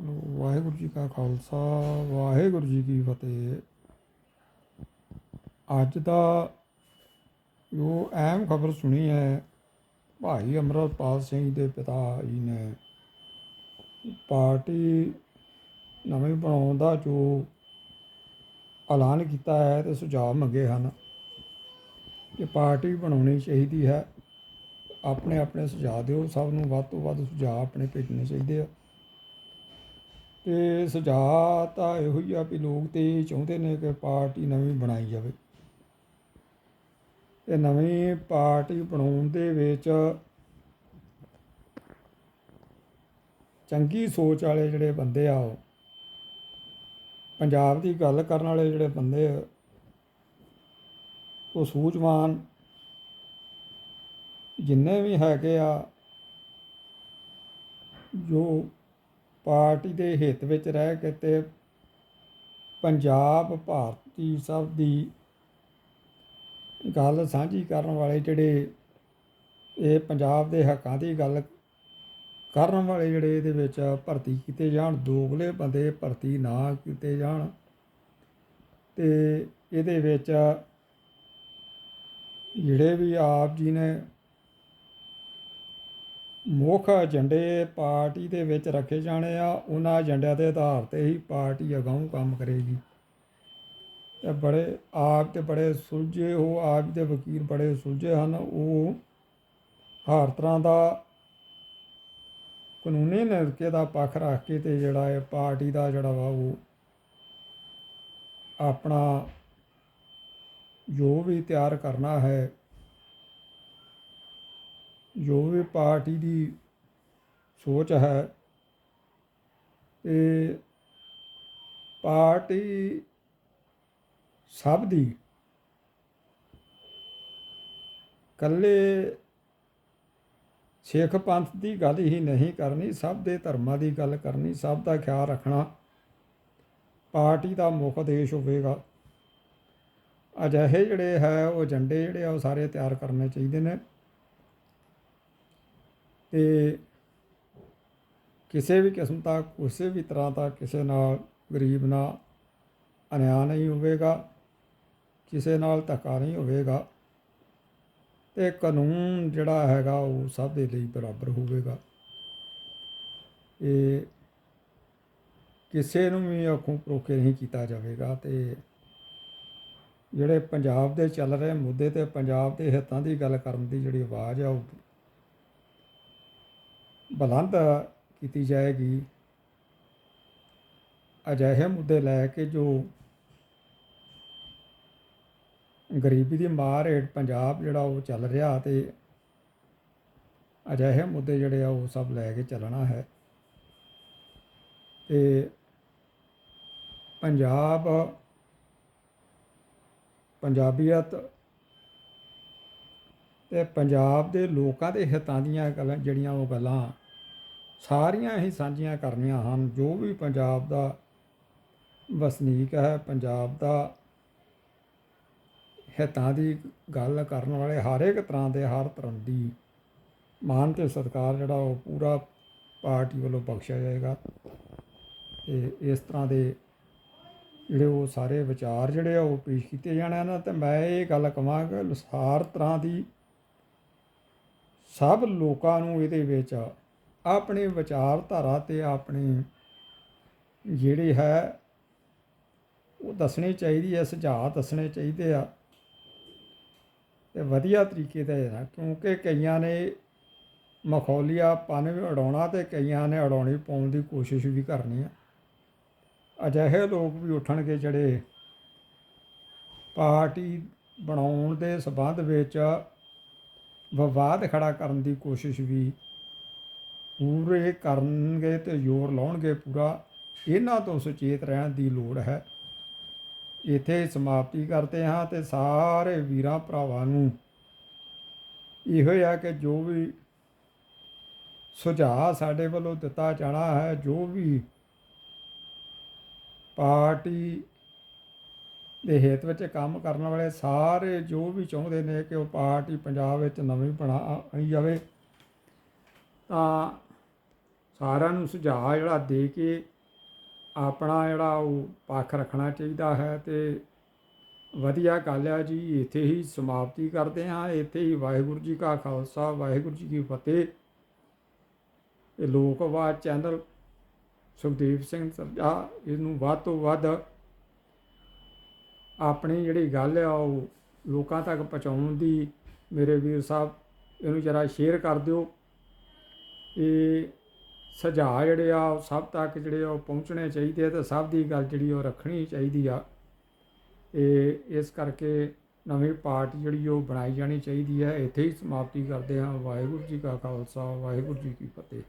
ਵਾਹਿਗੁਰੂ ਜੀ ਕਾ ਖਾਲਸਾ, ਵਾਹਿਗੁਰੂ ਜੀ ਕੀ ਫਤਿਹ। ਅੱਜ ਦਾ ਜੋ ਅਹਿਮ ਖਬਰ ਸੁਣੀ ਹੈ, ਭਾਈ ਅਮਰਪਾਲ ਸਿੰਘ ਦੇ ਪਿਤਾ ਜੀ ਨੇ। ਪਾਰਟੀ ਨਵੀਂ ਬਣਾਉਣ ਦਾ ਜੋ ਐਲਾਨ ਕੀਤਾ ਹੈ ਤੇ ਸੁਝਾਅ ਮੰਗੇ ਹਨ ਕਿ ਪਾਰਟੀ ਬਣਾਉਣੀ ਚਾਹੀਦੀ ਹੈ। ਆਪਣੇ ਆਪਣੇ ਸੁਝਾਅ ਦਿਓ, ਸਭ ਨੂੰ ਵੱਧ ਤੋਂ ਵੱਧ ਸੁਝਾਅ ਆਪਣੇ ਭੇਜਣੇ ਚਾਹੀਦੇ ਆ। ਤੇ ਸੁਝਾਅ ਤਾਂ ਇਹੋ ਹੀ ਆ ਵੀ ਲੋਕ ਤੇ ਇਹ ਚਾਹੁੰਦੇ ਨੇ ਕਿ ਪਾਰਟੀ ਨਵੀਂ ਬਣਾਈ ਜਾਵੇ। ਤੇ ਨਵੀਂ ਪਾਰਟੀ ਬਣਾਉਣ ਦੇ ਵਿੱਚ ਚੰਗੀ ਸੋਚ ਵਾਲੇ ਜਿਹੜੇ ਬੰਦੇ ਆ ਉਹ, ਪੰਜਾਬ ਦੀ ਗੱਲ ਕਰਨ ਵਾਲੇ ਜਿਹੜੇ ਬੰਦੇ ਆ, ਉਹ ਸੂਝਵਾਨ, ਜਿੰਨੇ ਵੀ ਹੈਗੇ ਆ, ਜੋ ਪਾਰਟੀ ਦੇ ਹਿੱਤ ਵਿੱਚ ਰਹਿ ਕੇ ਤੇ ਪੰਜਾਬ ਭਾਰਤੀ ਸਭ ਦੀ ਗੱਲ ਸਾਂਝੀ ਕਰਨ ਵਾਲੇ ਜਿਹੜੇ ਇਹ ਪੰਜਾਬ ਦੇ ਹੱਕਾਂ ਦੀ ਗੱਲ ਕਰਨ ਵਾਲੇ ਜਿਹੜੇ ਇਹਦੇ ਵਿੱਚ ਭਰਤੀ ਕੀਤੇ ਜਾਣ, ਦੋਗਲੇ ਬੰਦੇ ਭਰਤੀ ਨਾ ਕੀਤੇ ਜਾਣ ਤੇ ਇਹਦੇ ਵਿੱਚ ਜਿਹੜੇ ਵੀ ਆਪ ਜੀ ਨੇ ਮੁੱਖ ਏਜੰਡੇ ਪਾਰਟੀ ਦੇ ਵਿੱਚ ਰੱਖੇ ਜਾਣੇ ਆ, ਉਹਨਾਂ ਏਜੰਡਿਆਂ ਦੇ ਆਧਾਰ ਤੇ ਹੀ ਪਾਰਟੀ ਅਗਾਊਂ ਕੰਮ ਕਰੇਗੀ। ਤੇ ਬੜੇ ਆਪ ਤੇ ਬੜੇ ਸੁਲਝੇ ਹੋ ਆਪ ਦੇ ਵਕੀਲ ਬੜੇ ਸੁਲਝੇ ਹਨ। ਉਹ ਹਰ ਤਰ੍ਹਾਂ ਦਾ ਕਾਨੂੰਨੀ ਨਿਰਕੇ ਦਾ ਪੱਖ ਰੱਖ ਕੇ ਤੇ ਜਿਹੜਾ ਹੈ ਪਾਰਟੀ ਦਾ ਜਿਹੜਾ ਵਾ ਉਹ ਆਪਣਾ ਜੋ ਵੀ ਤਿਆਰ ਕਰਨਾ ਹੈ ਜੋ ਵੀ ਪਾਰਟੀ ਦੀ ਸੋਚ ਹੈ ਤੇ ਪਾਰਟੀ ਸਭ ਦੀ ਕੱਲੇ ਸਿੱਖ ਪੰਥ ਦੀ ਗੱਲ ਹੀ ਨਹੀਂ ਕਰਨੀ, ਸਭ ਦੇ ਧਰਮਾਂ ਦੀ ਗੱਲ ਕਰਨੀ, ਸਭ ਦਾ ਖਿਆਲ ਰੱਖਣਾ, ਪਾਰਟੀ ਦਾ ਮੁੱਖ ਉਦੇਸ਼ ਹੋਵੇਗਾ। ਅਜਿਹੇ ਜਿਹੜੇ ਹੈ ਉਹ ਏਜੰਡੇ ਜਿਹੜੇ ਆ ਉਹ ਸਾਰੇ ਤਿਆਰ ਕਰਨੇ ਚਾਹੀਦੇ ਨੇ। ਤੇ ਕਿਸੇ ਵੀ ਕਿਸਮ ਦਾ, ਕਿਸੇ ਵੀ ਤਰ੍ਹਾਂ ਦਾ ਕਿਸੇ ਨਾਲ ਗਰੀਬ ਨਾਲ ਅਨਿਆਂ ਨਹੀਂ ਹੋਵੇਗਾ, ਕਿਸੇ ਨਾਲ ਧੱਕਾ ਨਹੀਂ ਹੋਵੇਗਾ ਤੇ ਕਾਨੂੰਨ ਜਿਹੜਾ ਹੈਗਾ ਉਹ ਸਭ ਦੇ ਲਈ ਬਰਾਬਰ ਹੋਵੇਗਾ। ਇਹ ਕਿਸੇ ਨੂੰ ਵੀ ਅੱਖੋਂ ਪਰੋਕੇ ਨਹੀਂ ਕੀਤਾ ਜਾਵੇਗਾ ਤੇ ਜਿਹੜੇ ਪੰਜਾਬ ਦੇ ਚੱਲ ਰਹੇ ਮੁੱਦੇ ਤੇ, ਪੰਜਾਬ ਦੇ ਹਿੱਤਾਂ ਦੀ ਗੱਲ ਕਰਨ ਦੀ ਜਿਹੜੀ ਆਵਾਜ਼ ਆ ਉਹ ਬੁਲੰਦ ਕੀਤੀ ਜਾਏਗੀ। ਅਜਿਹੇ ਮੁੱਦੇ ਲੈ ਕੇ ਜੋ ਗਰੀਬੀ ਦੀ ਮਾਰ ਹੇਠ ਪੰਜਾਬ ਜਿਹੜਾ ਉਹ ਚੱਲ ਰਿਹਾ ਤੇ ਅਜਿਹੇ ਮੁੱਦੇ ਜਿਹੜੇ ਆ ਉਹ ਸਭ ਲੈ ਕੇ ਚੱਲਣਾ ਹੈ। ਤੇ ਪੰਜਾਬ, ਪੰਜਾਬੀਅਤ ਤੇ ਪੰਜਾਬ ਦੇ ਲੋਕਾਂ ਦੇ ਹਿੱਤਾਂ ਦੀਆਂ ਗੱਲਾਂ ਜਿਹੜੀਆਂ ਉਹ ਗੱਲਾਂ ਸਾਰੀਆਂ ਹੀ ਸਾਂਝੀਆਂ ਕਰਨੀਆਂ ਹਨ। ਜੋ ਵੀ ਪੰਜਾਬ ਦਾ ਵਸਨੀਕ ਹੈ, ਪੰਜਾਬ ਦਾ ਹਿੱਤਾਂ ਦੀ ਗੱਲ ਕਰਨ ਵਾਲੇ ਹਰ ਇੱਕ ਤਰ੍ਹਾਂ ਦੇ, ਹਰ ਧਰਮ ਦੀ ਮਾਨ ਤੇ ਸਤਿਕਾਰ ਜਿਹੜਾ ਉਹ ਪੂਰਾ ਪਾਰਟੀ ਵੱਲੋਂ ਬਖਸ਼ਿਆ ਜਾਏਗਾ। ਤੇ ਇਸ ਤਰ੍ਹਾਂ ਦੇ ਜਿਹੜੇ ਉਹ ਸਾਰੇ ਵਿਚਾਰ ਜਿਹੜੇ ਆ ਉਹ ਪੇਸ਼ ਕੀਤੇ ਜਾਣੇ ਹਨ। ਤੇ ਮੈਂ ਇਹ ਗੱਲ ਕਹਾਂਗਾ ਹਰ ਤਰ੍ਹਾਂ ਦੀ ਸਭ ਲੋਕਾਂ ਨੂੰ ਇਹਦੇ ਵਿੱਚ ਆਪਣੀ ਵਿਚਾਰਧਾਰਾ ਤੇ ਆਪਣੀ ਜਿਹੜੀ ਹੈ, ਉਹ ਦੱਸਣੀ ਚਾਹੀਦੀ ਹੈ ਸੁਝਾਅ ਦੱਸਣੇ ਚਾਹੀਦੇ ਆ। ਤੇ ਵਧੀਆ ਤਰੀਕੇ ਦਾ ਹੈ ਕਿਉਂਕਿ ਕਈਆਂ ਨੇ ਮਖੌਲੀਆ ਪਨ ਵੀ ਉਡਾਉਣਾ ਤੇ ਕਈਆਂ ਨੇ ਉਡਾਉਣੀ ਪਾਉਣ ਦੀ ਕੋਸ਼ਿਸ਼ ਵੀ ਕਰਨੀ ਆ। ਅਜਿਹੇ ਲੋਕ ਵੀ ਉੱਠਣਗੇ ਜਿਹੜੇ ਪਾਰਟੀ ਬਣਾਉਣ ਦੇ ਸਬੰਧ ਵਿੱਚ ਵਿਵਾਦ ਖੜਾ ਕਰਨ ਦੀ ਕੋਸ਼ਿਸ਼ ਵੀ ਪੂਰੇ ਕਰਨਗੇ ਤੇ ਜ਼ੋਰ ਲਾਉਣਗੇ ਪੂਰਾ, ਇਹਨਾਂ ਤੋਂ ਸੁਚੇਤ ਰਹਿਣ ਦੀ ਲੋੜ ਹੈ। ਇੱਥੇ ਸਮਾਪਤੀ ਕਰਦੇ ਹਾਂ ਤੇ ਸਾਰੇ ਵੀਰਾਂ ਭਰਾਵਾਂ ਨੂੰ ਇਹੋ ਹੈ ਕਿ ਜੋ ਵੀ ਸੁਝਾਅ ਸਾਡੇ ਵੱਲੋਂ ਦਿੱਤਾ ਜਾਣਾ ਹੈ, ਜੋ ਵੀ ਪਾਰਟੀ ਦੇ ਹਿੱਤ ਵਿੱਚ ਕੰਮ ਕਰਨ ਵਾਲੇ ਸਾਰੇ ਜੋ ਵੀ ਚਾਹੁੰਦੇ ਨੇ ਕਿ ਉਹ ਪਾਰਟੀ ਪੰਜਾਬ ਵਿੱਚ ਨਵੀਂ ਬਣਾਈ ਜਾਵੇ, ਤਾਂ ਸਾਰਿਆਂ ਨੂੰ ਸੁਝਾਅ ਜਿਹੜਾ ਦੇ ਕੇ ਆਪਣਾ ਜਿਹੜਾ ਉਹ ਪੱਖ ਰੱਖਣਾ ਚਾਹੀਦਾ ਹੈ ਤੇ ਵਧੀਆ ਗੱਲ ਆ ਜੀ, ਇੱਥੇ ਹੀ ਸਮਾਪਤੀ ਕਰਦੇ ਹਾਂ। ਇੱਥੇ ਹੀ ਵਾਹਿਗੁਰੂ ਜੀ ਕਾ ਖਾਲਸਾ, ਵਾਹਿਗੁਰੂ ਜੀ ਕੀ ਫਤਿਹ। ਇਹ ਲੋਕ ਆਵਾਜ਼ ਚੈਨਲ ਸੁਖਦੇਵ ਸਿੰਘ ਸਰਜਾ ਇਹਨੂੰ ਵੱਧ ਤੋਂ ਵੱਧ ਆਪਣੀ ਜਿਹੜੀ ਗੱਲ ਆ, ਉਹ ਲੋਕਾਂ ਤੱਕ ਪਹੁੰਚਾਉਣ ਦੀ ਮੇਰੇ ਵੀਰ ਸਾਹਿਬ, ਇਹਨੂੰ ਜਰਾ ਸ਼ੇਅਰ ਕਰ ਦਿਓ। ਇਹ ਸੁਝਾਅ ਜਿਹੜੇ ਆ, ਉਹ ਸਭ ਤੱਕ ਜਿਹੜੇ ਆ, ਉਹ ਪਹੁੰਚਣੇ ਚਾਹੀਦੇ ਆ ਤੇ ਸਭ ਦੀ ਗੱਲ ਜਿਹੜੀ ਉਹ ਰੱਖਣੀ ਚਾਹੀਦੀ ਆ। ਤੇ ਇਸ ਕਰਕੇ ਨਵੀਂ ਪਾਰਟ ਜਿਹੜੀ ਉਹ ਬਣਾਈ ਜਾਣੀ ਚਾਹੀਦੀ ਹੈ ਇੱਥੇ ਹੀ ਸਮਾਪਤੀ ਕਰਦੇ ਹਾਂ। ਵਾਹਿਗੁਰੂ ਜੀ ਕਾ ਖਾਲਸਾ, ਵਾਹਿਗੁਰੂ ਜੀ ਕੀ ਫਤਿਹ।